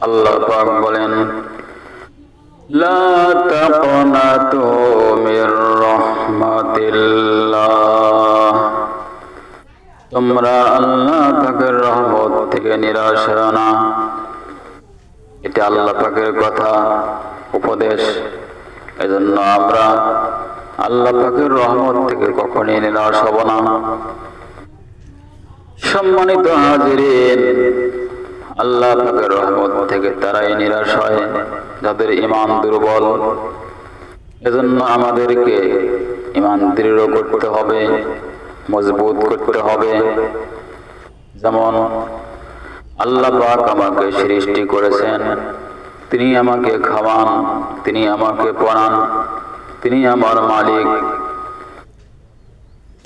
আল্লাহ বলেন তোমরা আল্লাহ পাকের রহমত থেকে নিরাশ না। এটা আল্লাহ পাকের কথা, উপদেশ। এজন্য আমরা আল্লাহ পাকের রহমত থেকে কখনই নিরাশ হব না। সম্মানিত হাজিরিন আল্লাহ পাকের রহমত থেকে তারাই নিরাশ হয়, যাদের ইমান দুর্বল। এজন্য আমাদেরকে ইমান দৃঢ় করতে হবে, মজবুত করতে হবে। যেমন আল্লাহ পাক আমাকে সৃষ্টি করেছেন, তিনি আমাকে খাওয়ান, তিনি আমাকে পড়ান, তিনি আমার মালিক।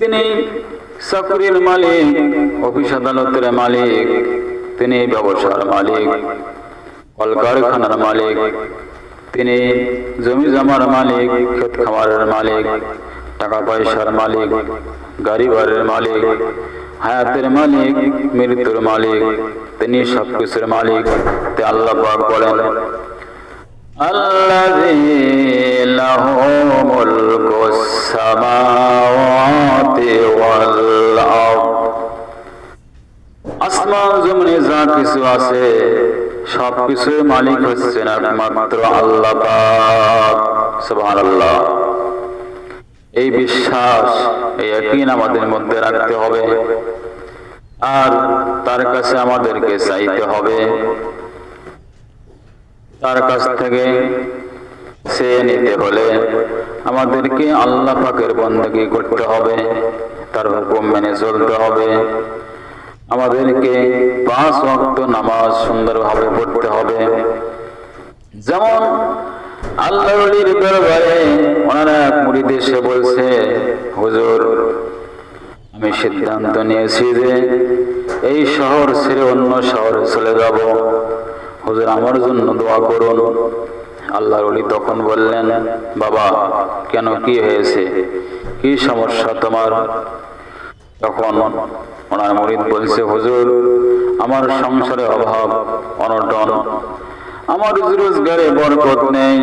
তিনি চাকরির মালিক, অফিস আদালতের মালিক। তিনি ব্যবসার মালিক কলকারখানার মালিক তিনি জমি জমার মালিক ক্ষেত খামারের মালিক টাকা পয়সার মালিক গাড়ি বাড়ির মালিক হায়াতের মালিক মৃত্যুর মালিক তিনি সবকিছুর মালিক তে আল্লাহ পাক বলেন الذي له ملك السماوات والأرض কিছু আছে সব কিছুর মালিক হচ্ছেন একমাত্র আল্লাহ পাক, সুবহানাল্লাহ। এই বিশ্বাস, এই একদিন আমাদের মধ্যে রাখতে হবে। আর তার কাছে আমাদেরকে চাইতে হবে। তার কাছ থেকে সে নিতে হলে আমাদেরকে আল্লাহ পাকের বন্দী করতে হবে। তার হুকুম মেনে চলতে হবে। আমাদেরকে পাঁচ ওয়াক্ত নামাজ সুন্দরভাবে পড়তে হবে। যেমন আল্লাহর দরবারে ওনারা মুড়ি দেশে বলছে, হুজুর, আমি সিদ্ধান্ত নিয়েছি যে এই শহর ছেড়ে অন্য শহরে চলে যাব। হুজুর, আমার জন্য দোয়া করুন। আল্লাহর অলি তখন বললেন, বাবা, কেন কি হয়েছে? কি সমস্যা তোমার? তখন ওনার মরিদ বলছে, হুজুর, আমার সংসারে অভাব, অনটন। আমার রোজগারে বরকত নেই,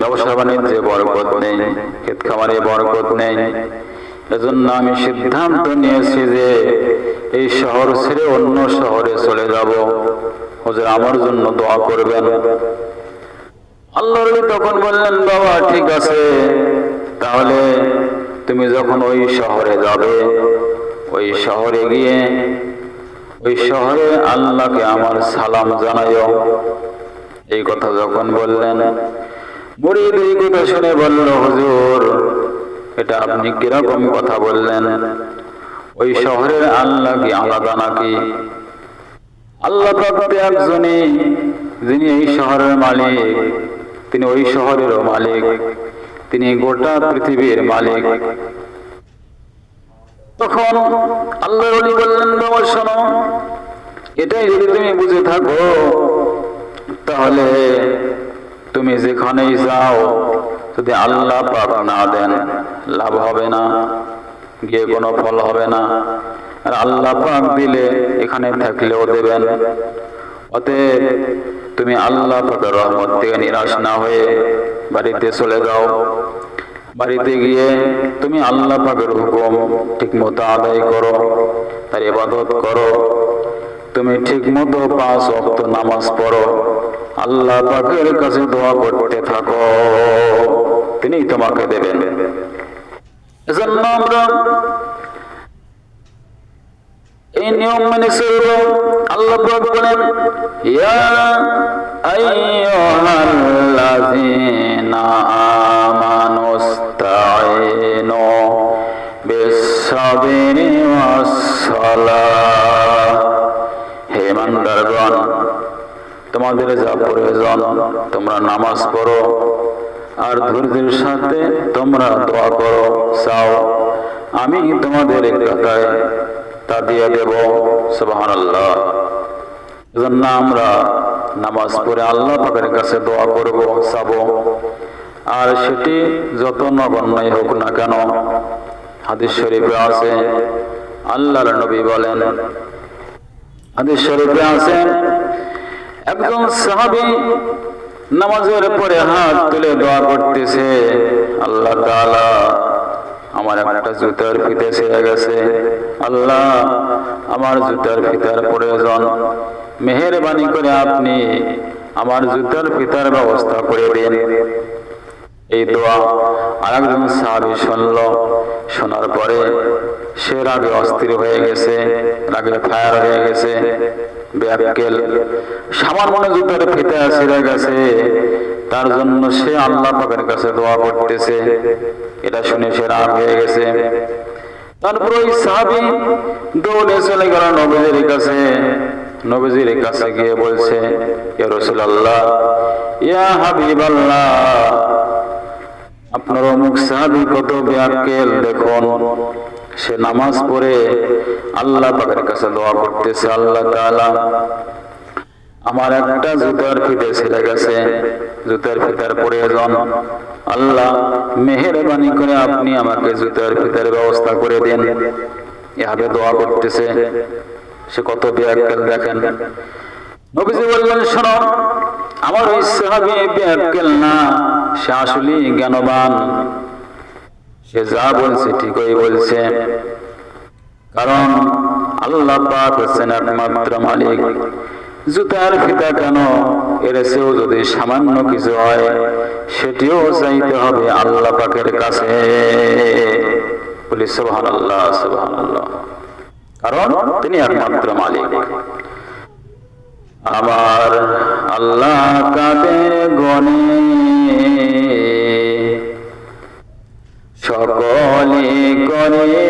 ব্যবসা বাণিজ্যে বরকত নেই ক্ষেত খামারে বরকত নেই। এজন্য আমি সিদ্ধান্ত নিয়েছি যে এই শহর ছেড়ে অন্য শহরে চলে যাব। হুজুর, আমার জন্য দোয়া করবেন। আল্লাহ তখন বললেন, বাবা, ঠিক আছে। তাহলে তুমি যখন ওই শহরে যাবে ওই শহরে গিয়ে, ওই শহরে আল্লাহকে আমার সালাম জানাইও। এই কথা যখন বললেন মুরিদ এই কথা শুনে বলল, হুজুর, এটা আপনি কীরকম কথা বললেন? ওই শহরের আল্লাহ কি আলাদা নাকি? আল্লাহ একজনই, যিনি এই শহরের মালিক। তিনি ওই শহরেরও মালিক। তিনি গোটা পৃথিবীর মালিক। তখন আল্লাহ অলি বললেন, বাবা, শোনো, এটাই যদি তুমি বুঝে থাকো, তাহলে তুমি যেখানেই যাও, যদি আল্লাহ পাক না দেন, লাভ হবে না, গিয়ে কোনো ফল হবে না। আর আল্লাহ পাক দিলে এখানে থাকলেও দেবেন। অতএব তুমি আল্লাহ পাকের রহমত থেকে নিরাশ না হয়ে বাড়িতে চলে যাও। বাড়িতে গিয়ে তুমি আল্লাহ পাকের হুকুম ঠিক মতো আদায় করো, তার ইবাদত করো। তুমি ঠিক মতো পাঁচ অক্ত নামাজ পড়ো। আল্লাহ পাকের কাছে দোয়া করতে থাকো। তিনি তোমাকে দেবেন। এজন্য আমরা এই নিয়ম মেনে চলব। আল্লাহ পাক বলেন, ইয়া আইয়ুহাল্লাযীনা ওয়াস-সালাহ তোমাদের যা প্রয়োজন, তোমরা নামাজ পড়ো। আর ধৈর্যের সাথে তোমরা দোয়া করো, চাও। আমি তোমাদের কথায় তা দিয়ে দেব সুবাহান আমরা নামাজ পড়ে আল্লাহ পাকের কাছে দোয়া করব, চাবো। আর সেটি যত নগণ্যই হোক না কেন, হাদিস শরীফে আছে আল্লাহর নবী বলেন। শরীফে নামাজের পরে হাত তুলে দোয়া করতেছে, আল্লাহ আমার একটা জুতার ফিতে গেছে। আল্লাহ, আমার জুতার ফিতার প্রয়োজন। মেহেরবানি করে আপনি আমার জুতার ফিতার ব্যবস্থা করে দিন। এই দোয়া আর একজন সাহাবি শুনল, শোনার পরে সে রাগে অস্থির হয়ে গেছে রাগে ফায়ার হয়ে গেছে জুতার ফিতে গেছে, তার জন্য সে আল্লাহ পাকের কাছে দোয়া করতেছে। এটা শুনে সে রাগ হয়ে গেছে। তারপর ওই সাহাবি দৌড়ে চলে গেল নবীদের কাছে। নবীজির কাছে গিয়ে বলছে ইয়া রাসূলুল্লাহ, ইয়া হাবিবাল্লাহ, আপনার অমুক সাহাবি কত ব্যাকেল দেখুন। সে নামাজ পড়ে আল্লাহ পাকের কাছে দোয়া করতেছে, আল্লাহ তাআলা, আমার একটা জুতার ফিতে ছিঁড়ে গেছে, জুতার ফিতার প্রয়োজন আল্লাহ, মেহেরবানি করে আপনি আমাকে জুতার ফিতার ব্যবস্থা করে দেন। এভাবে দোয়া করতেছে। সে কত ব্যাকেল দেখেন। নবীজি বললেন, শোনো, আমার ওই সাহাবী ব্যাকেল না, সে আসলে জ্ঞানবান। সে যা বলছে ঠিকই বলছে। কারণ আল্লাহ পাক হচ্ছেন একমাত্র মালিক। জুতার ফিতা কেন? এর চেয়েও যদি সামান্য কিছু হয়, সেটিও চাইতে হবে আল্লাহ পাকের কাছে। বলি সুবহান আল্লাহ সুবহান আল্লাহ কারণ তিনি একমাত্র মালিক। আমার আল্লাহ কাদের গনে। সকলে করিতে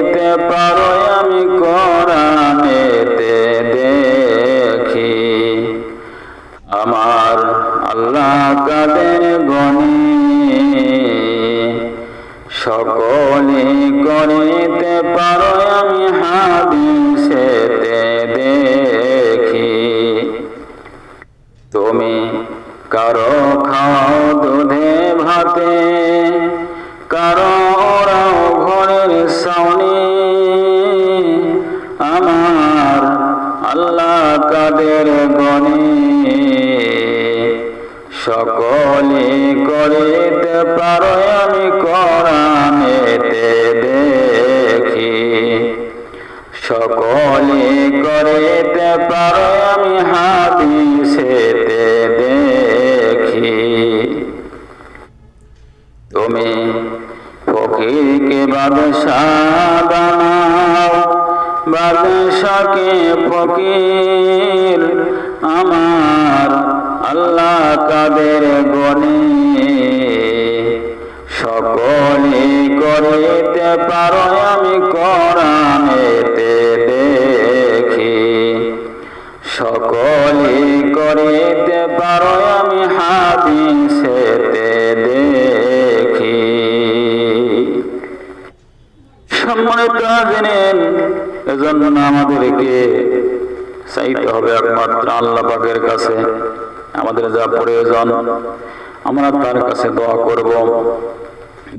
সকলে করিতে পারো, আমি কোরআনেতে দেখি। সকলে করিতে পারো, আমি হাদিসেতে দেখি। তুমি ফকিরকে বাদশাহ বানাও বাদশাকে ফকির আমার আল্লাহ কাদের গনে সকলে করিতে পারো, আমি কোরআনেতে দেখি। সকলে করিতে পারো, আমি হাদিসেতে দেখি। সম্মানিত জেনেন এজন্য আমাদেরকে চাইতে হবে একমাত্র আল্লাহ পাকের কাছে। আমাদের যা প্রয়োজন, আমরা তার কাছে দোয়া করব।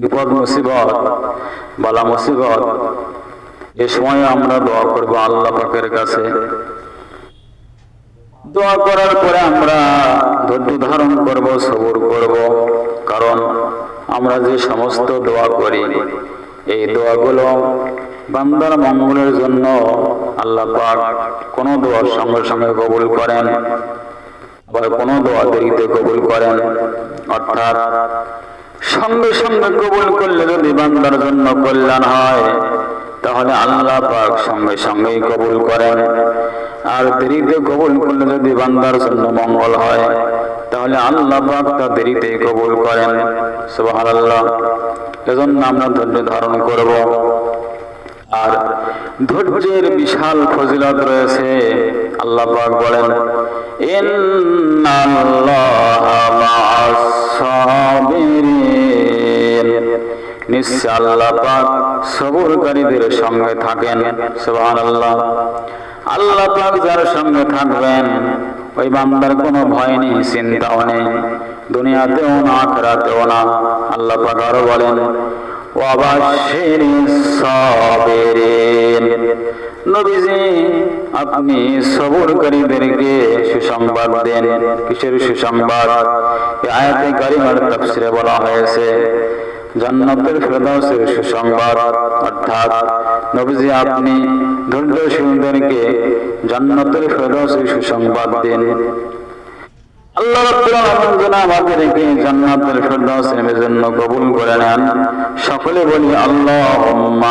বিপদ, মুসিবত, বালা, মুসিবত, এ সময় আমরা দোয়া করব আল্লাহ পাকের কাছে। দোয়া করার পরে আমরা ধৈর্য ধারণ করব, সবর করব, কারণ আমরা যে সমস্ত দোয়া করি, এই দোয়াগুলো বান্দার মঙ্গলের জন্য আল্লাহ পাক কোন দোয়ার সঙ্গে সঙ্গে কবুল করেন। কোন দোয়া দেরিতে কবুল করেন। অর্থাৎ সঙ্গে সঙ্গে কবুল করলে যদি বান্দার জন্য কল্যাণ হয়, তাহলে আল্লাহ পাক সঙ্গে সঙ্গেই কবুল করেন। আর দেরিতে কবুল করলে যদি বান্দার জন্য মঙ্গল হয়, তাহলে আল্লাহ পাক তা দেরিতে কবুল করেন। সুবহানাল্লাহ। এজন্য আমরা ধৈর্য ধারণ করব। আর ধৈর্যের বিশাল ফজিলত রয়েছে। আল্লাহ পাক বলেন নিশ্চয় আল্লাহ পাক সবরকারীদের সঙ্গে থাকেন। সুবহানাল্লাহ। আল্লাহ পাক যার সঙ্গে থাকবেন, ওই বান্দার কোনো ভয় নেই, চিন্তাও নেই, দুনিয়াতেও না, আখেরাতেও না। আল্লাহ পাক আরও বলেন নবীজি আপনি সবরকারীদেরকে সুসংবাদ দেন কিসের সুসংবাদ এই আয়াতে কারিমার তাফসিরে বলা হয়েছে জান্নাতের ফেরদাউসের সুসংবাদ অর্থাৎ নবীজি আপনি ধৈর্যশীলদেরকে জান্নাতের ফেরদাউসের সুসংবাদ দেন আল্লাহ কবুল করে নেন। সকলে বলি আমিন।